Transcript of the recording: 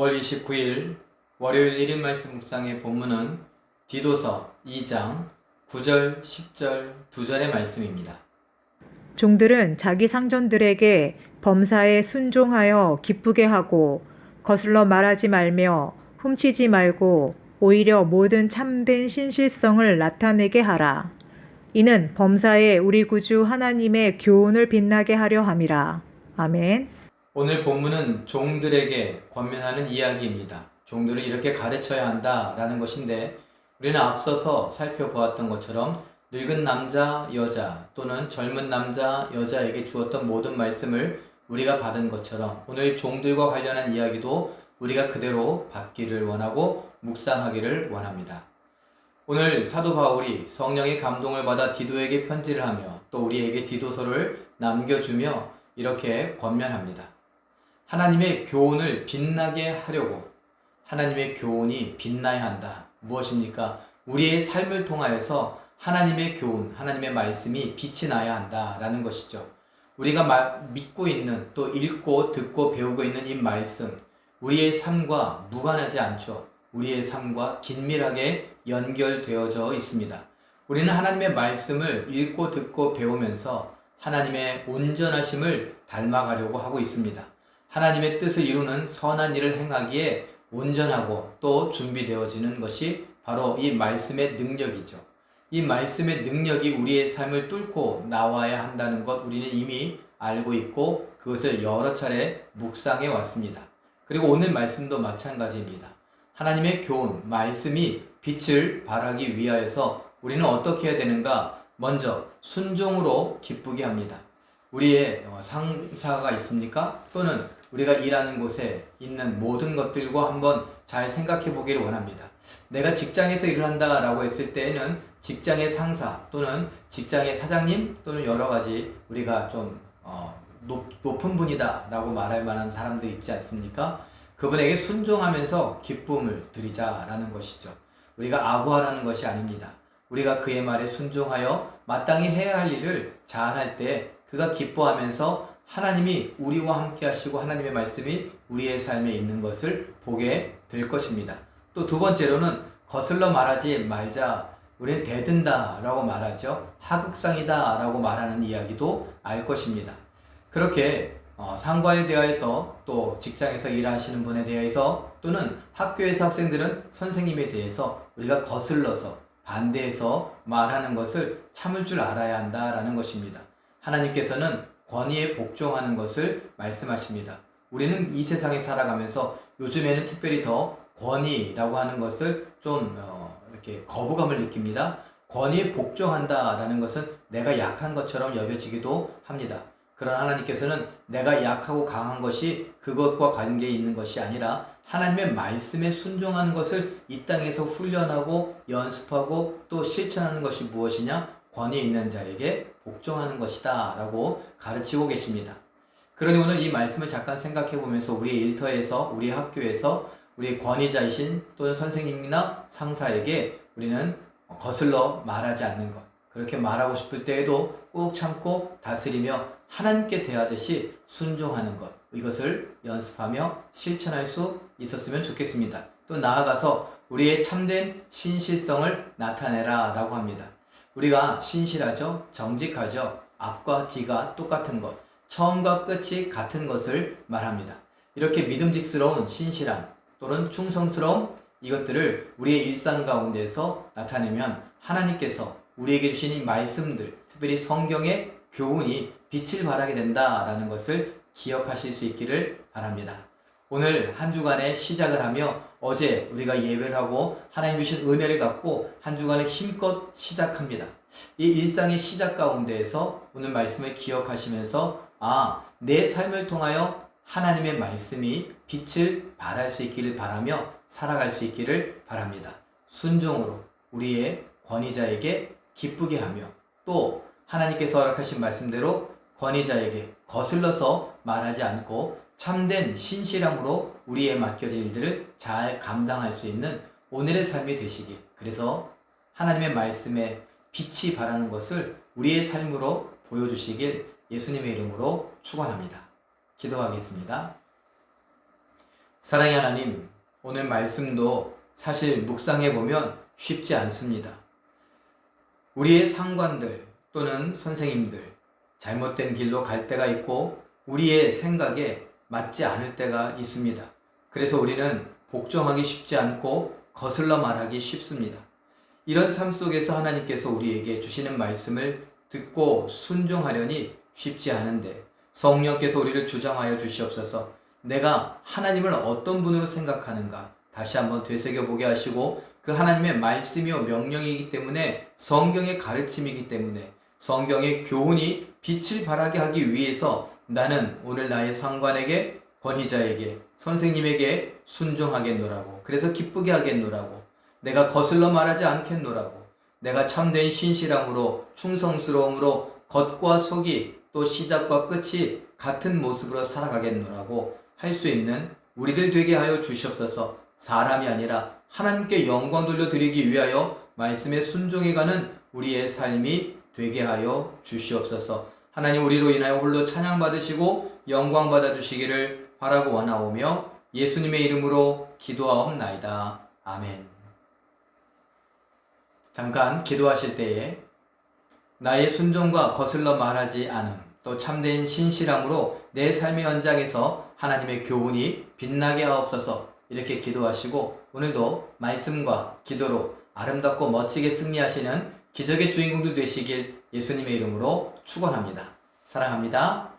5월 29일 월요일 1인 말씀 묵상의 본문은 디도서 2장 9절, 10절, 2절의 말씀입니다. 종들은 자기 상전들에게 범사에 순종하여 기쁘게 하고 거슬러 말하지 말며 훔치지 말고 오히려 모든 참된 신실성을 나타내게 하라. 이는 범사에 우리 구주 하나님의 교훈을 빛나게 하려 함이라. 아멘. 오늘 본문은 종들에게 권면하는 이야기입니다. 종들을 이렇게 가르쳐야 한다라는 것인데 우리는 앞서서 살펴보았던 것처럼 늙은 남자, 여자 또는 젊은 남자, 여자에게 주었던 모든 말씀을 우리가 받은 것처럼 오늘 종들과 관련한 이야기도 우리가 그대로 받기를 원하고 묵상하기를 원합니다. 오늘 사도 바울이 성령의 감동을 받아 디도에게 편지를 하며 또 우리에게 디도서를 남겨주며 이렇게 권면합니다. 하나님의 교훈을 빛나게 하려고 하나님의 교훈이 빛나야 한다. 무엇입니까? 우리의 삶을 통하여서 하나님의 교훈, 하나님의 말씀이 빛이 나야 한다라는 것이죠. 우리가 마- 믿고 있는 또 읽고 듣고 배우고 있는 이 말씀, 우리의 삶과 무관하지 않죠. 우리의 삶과 긴밀하게 연결되어져 있습니다. 우리는 하나님의 말씀을 읽고 듣고 배우면서 하나님의 온전하심을 닮아가려고 하고 있습니다. 하나님의 뜻을 이루는 선한 일을 행하기에 온전하고 또 준비되어지는 것이 바로 이 말씀의 능력이죠. 이 말씀의 능력이 우리의 삶을 뚫고 나와야 한다는 것 우리는 이미 알고 있고 그것을 여러 차례 묵상해 왔습니다. 그리고 오늘 말씀도 마찬가지입니다. 하나님의 교훈, 말씀이 빛을 발하기 위하여서 우리는 어떻게 해야 되는가? 먼저 순종으로 기쁘게 합니다. 우리의 어, 상사가 있습니까? 또는 우리가 일하는 곳에 있는 모든 것들과 한번 잘 생각해 보기를 원합니다. 내가 직장에서 일을 한다라고 했을 때에는 직장의 상사 또는 직장의 사장님 또는 여러 가지 우리가 좀 어, 높, 높은 분이다라고 말할 만한 사람들 있지 않습니까? 그분에게 순종하면서 기쁨을 드리자라는 것이죠. 우리가 아부하라는 것이 아닙니다. 우리가 그의 말에 순종하여 마땅히 해야 할 일을 잘 할 때 그가 기뻐하면서 하나님이 우리와 함께 하시고 하나님의 말씀이 우리의 삶에 있는 것을 보게 될 것입니다. 또 두 번째로는 거슬러 말하지 말자. 우리는 대든다 라고 말하죠. 하극상이다 라고 말하는 이야기도 알 것입니다. 그렇게 어, 상관에 대하여서 또 직장에서 일하시는 분에 대해서 또는 학교에서 학생들은 선생님에 대해서 우리가 거슬러서 반대해서 말하는 것을 참을 줄 알아야 한다라는 것입니다. 하나님께서는 권위에 복종하는 것을 말씀하십니다. 우리는 이 세상에 살아가면서 요즘에는 특별히 더 권위라고 하는 것을 좀 어, 이렇게 거부감을 느낍니다. 권위에 복종한다라는 것은 내가 약한 것처럼 여겨지기도 합니다. 그러나 하나님께서는 내가 약하고 강한 것이 그것과 관계 있는 것이 아니라 하나님의 말씀에 순종하는 것을 이 땅에서 훈련하고 연습하고 또 실천하는 것이 무엇이냐? 권위 있는 자에게 복종하는 것이다 라고 가르치고 계십니다. 그러니 오늘 이 말씀을 잠깐 생각해 보면서 우리 일터에서 우리 학교에서 우리 권위자이신 또는 선생님이나 상사에게 우리는 거슬러 말하지 않는 것 그렇게 말하고 싶을 때에도 꾹 참고 다스리며 하나님께 대하듯이 순종하는 것 이것을 연습하며 실천할 수 있었으면 좋겠습니다. 또 나아가서 우리의 참된 신실성을 나타내라 라고 합니다. 우리가 신실하죠? 정직하죠? 앞과 뒤가 똑같은 것, 처음과 끝이 같은 것을 말합니다. 이렇게 믿음직스러운 신실함 또는 충성스러움 이것들을 우리의 일상 가운데서 나타내면 하나님께서 우리에게 주신 이 말씀들, 특별히 성경의 교훈이 빛을 발하게 된다라는 것을 기억하실 수 있기를 바랍니다. 오늘 한 주간의 시작을 하며 어제 우리가 예배를 하고 하나님 주신 은혜를 갖고 한 주간을 힘껏 시작합니다. 이 일상의 시작 가운데에서 오늘 말씀을 기억하시면서 아, 내 삶을 통하여 하나님의 말씀이 빛을 발할 수 있기를 바라며 살아갈 수 있기를 바랍니다. 순종으로 우리의 권위자에게 기쁘게 하며 또 하나님께서 허락하신 말씀대로 권위자에게 거슬러서 말하지 않고 참된 신실함으로 우리의 맡겨진 일들을 잘 감당할 수 있는 오늘의 삶이 되시길. 그래서 하나님의 말씀에 빛이 바라는 것을 우리의 삶으로 보여주시길 예수님의 이름으로 축원합니다. 기도하겠습니다. 사랑의 하나님, 오늘 말씀도 사실 묵상해 보면 쉽지 않습니다. 우리의 상관들 또는 선생님들 잘못된 길로 갈 때가 있고 우리의 생각에 맞지 않을 때가 있습니다. 그래서 우리는 복종하기 쉽지 않고 거슬러 말하기 쉽습니다. 이런 삶 속에서 하나님께서 우리에게 주시는 말씀을 듣고 순종하려니 쉽지 않은데 성령께서 우리를 주장하여 주시옵소서 내가 하나님을 어떤 분으로 생각하는가 다시 한번 되새겨 보게 하시고 그 하나님의 말씀이요 명령이기 때문에 성경의 가르침이기 때문에 성경의 교훈이 빛을 발하게 하기 위해서 나는 오늘 나의 상관에게 권위자에게 선생님에게 순종하겠노라고 그래서 기쁘게 하겠노라고 내가 거슬러 말하지 않겠노라고 내가 참된 신실함으로 충성스러움으로 겉과 속이 또 시작과 끝이 같은 모습으로 살아가겠노라고 할 수 있는 우리들 되게 하여 주시옵소서. 사람이 아니라 하나님께 영광 돌려드리기 위하여 말씀에 순종해가는 우리의 삶이 되게 하여 주시옵소서 하나님 우리로 인하여 홀로 찬양 받으시고 영광 받아 주시기를 바라고 원하오며 예수님의 이름으로 기도하옵나이다. 아멘. 잠깐 기도하실 때에 나의 순종과 거슬러 말하지 않음, 또 참된 신실함으로 내 삶의 현장에서 하나님의 교훈이 빛나게 하옵소서 이렇게 기도하시고 오늘도 말씀과 기도로 아름답고 멋지게 승리하시는 기적의 주인공들 되시길 예수님의 이름으로 축원합니다. 사랑합니다.